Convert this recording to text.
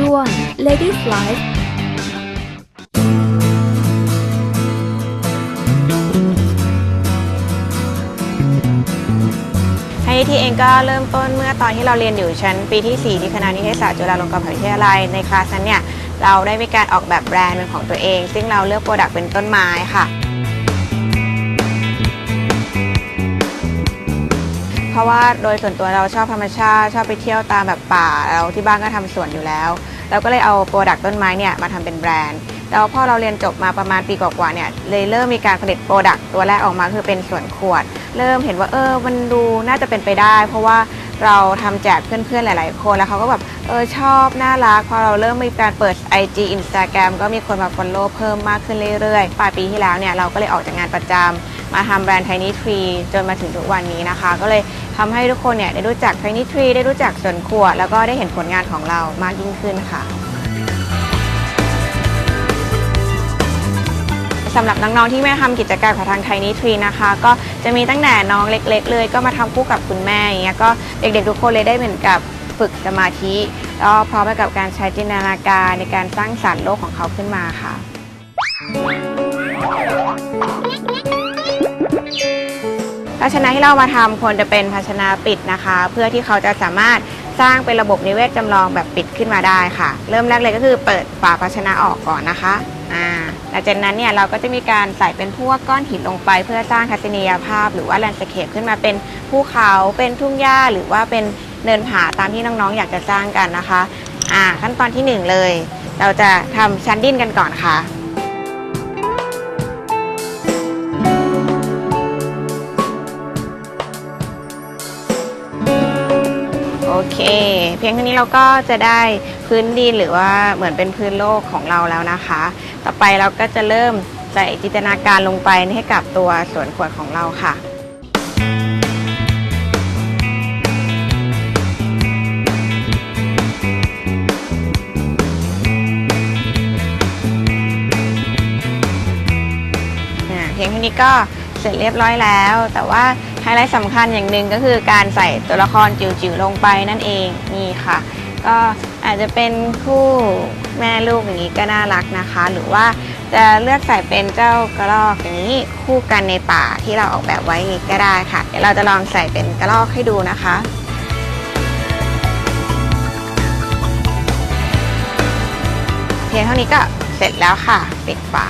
ช่วง Ladies Life ไฮทีเองก็เริ่มต้นเมื่อตอนที่เราเรียนอยู่ชั้นปีที่ 4 ที่คณะนิเทศศาสตร์จุฬาลงกรณ์มหาวิทยาลัยในคลาสนั้นเนี่ย เราได้มีการออกแบบแบรนด์เป็นของตัวเอง ซึ่งเราเลือกโปรดักต์เป็นต้นไม้ค่ะ เพราะว่าโดยส่วนตัวเราชอบธรรมชาติ ชอบไปเที่ยวตามแบบป่าเราที่บ้านก็ทำสวนอยู่แล้วเราก็เลยเอาโปรดักต์ต้นไม้เนี่ยมาทำเป็นแบรนด์แล้วพอเราเรียนจบมาประมาณปีกว่าๆเนี่ยเลยเริ่มมีการผลิตโปรดักต์ตัวแรกออกมาคือเป็นส่วนขวด เริ่มเห็นว่าเออมันดูน่าจะเป็นไปได้ เพราะว่าเราทำแจกเพื่อนๆหลาย ๆ คนแล้วเขาก็แบบเออชอบน่ารักพอเราเริ่มมีการเปิด IG Instagram ก็มีคนมา follow เพิ่มมากขึ้นเรื่อยๆปลายปีที่แล้วเนี่ยเราก็เลยออกจากงานประจำ มาทำแบรนด์ Tiny Tree จนมาถึงทุกวันนี้นะคะ ก็เลยทำให้ทุกคนเนี่ยได้รู้จัก Tiny Tree ได้รู้จักสวนขวดแล้วก็ได้เห็นผลงานของเรามากยิ่งขึ้นค่ะสำหรับน้องๆที่ไม่ทำกิจกรรมของทางไทนี่ทรีนะคะ ก็จะมีตั้งแต่น้องเล็ก ๆ เลยก็มาทำคู่กับคุณแม่อย่างเงี้ยก็เด็กๆทุกคนเลยได้เหมือนกับฝึกสมาธิแล้วพร้อมไปกับการใช้จินตนาการในการสร้างสรรค์โลกของเขาขึ้นมาค่ะ ภาชนะที่เรามาทำควรจะเป็นภาชนะปิดนะคะ เพื่อที่เขาจะสามารถสร้างเป็นระบบนิเวศจำลองแบบปิดขึ้นมาได้ค่ะ เริ่มแรกเลยก็คือเปิดฝาภาชนะออกก่อนนะคะอ่าหลังจากนั้นเนี่ยเราก็จะมีการใส่เป็นพวกก้อนหินลงไป เพื่อสร้างทัศนียภาพ หรือว่าแลนด์สเคปขึ้นมาเป็นภูเขาเป็นทุ่งหญ้าหรือว่าเป็นเนินผาตามที่น้องๆ อยากจะสร้างกันนะคะอ่าขั้นตอนที่หนึ่งเลย เราจะทำชั้นดินกันก่อนค่ะ เค เพียงเท่านี้เราก็จะได้พื้นดินหรือว่าเหมือนเป็นพื้นโลกของเราแล้วนะคะ ต่อไปเราก็จะเริ่มใส่จินตนาการลงไปให้กับตัวสวนขวดของเราค่ะเพียงเท่านี้ก็ เสร็จเรียบร้อยแล้ว แต่ว่าไฮไลท์สำคัญอย่างหนึ่งก็คือการใส่ตัวละครจิ๋วๆลงไปนั่นเองนี่ค่ะ ก็อาจจะเป็นคู่แม่ลูกอย่างนี้ก็น่ารักนะคะ หรือว่าจะเลือกใส่เป็นเจ้ากระรอกอย่างนี้คู่กันในป่าที่เราออกแบบไว้อย่างนี้ก็ได้ค่ะ เดี๋ยวเราจะลองใส่เป็นกระรอกให้ดูนะคะเพียงเท่านี้ก็เสร็จแล้วค่ะ ปิดฝา